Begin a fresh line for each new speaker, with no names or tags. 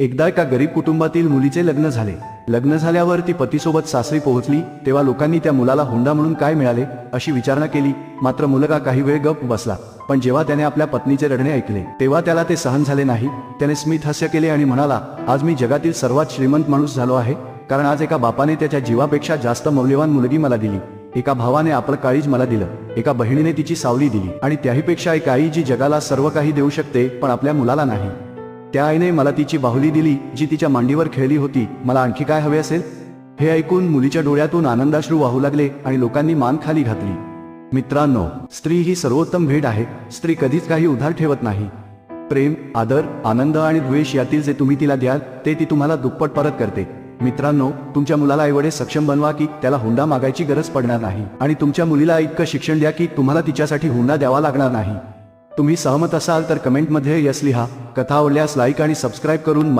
एकदा एका गरीब कुटुंबातील मुलीचे लग्न झाले. लग्न झाल्यावर ती पतीसोबत सासरी पोहोचली तेव्हा लोकांनी त्या मुलाला हुंडा म्हणून काय मिळाले अशी विचारणा केली. मात्र मुलगा काही वेळ गप बसला पण जेव्हा त्याने आपल्या पत्नीचे रडणे ऐकले तेव्हा त्याला ते सहन झाले नाही. त्याने स्मित हास्य केले आणि म्हणाला आज मी जगातील सर्वात श्रीमंत माणूस झालो आहे कारण आज एका बापाने त्याच्या जीवापेक्षा जास्त मौल्यवान मुलगी मला दिली. एका भावाने आपलं काळीज मला दिलं एका बहिणीने तिची सावली दिली आणि त्याहीपेक्षा एक आई जी जगाला सर्व काही देऊ शकते पण आपल्या मुलाला नाही. त्या आईने मला तिची बाहुली दिली जी तिच्या मांडीवर खेळली होती. मला आणखी काय हवे असेल? हे ऐकून मुलीच्या डोळ्यातून आनंदाश्रू वाहू लागले आणि लोकांनी मान खाली घातली. मित्रांनो स्त्री ही सर्वोत्तम भेट आहे. स्त्री कधीच काही उधार ठेवत नाही. प्रेम आदर आनंद आणि द्वेष यातील जे तुम्ही तिला द्याल ते ती तुम्हाला दुप्पट परत करते. मित्रांनो तुमच्या मुलाला एवढे सक्षम बनवा की त्याला हुंडा मागायची गरज पडणार नाही. आणि तुमच्या मुलीला इतकं शिक्षण द्या की तुम्हाला तिच्यासाठी हुंडा द्यावा लागणार नाही. तुम्ही सहमत असाल तर कमेंटमध्ये यस लिहा. कथा आवडल्यास लाईक आणि सबस्क्राईब करून मरा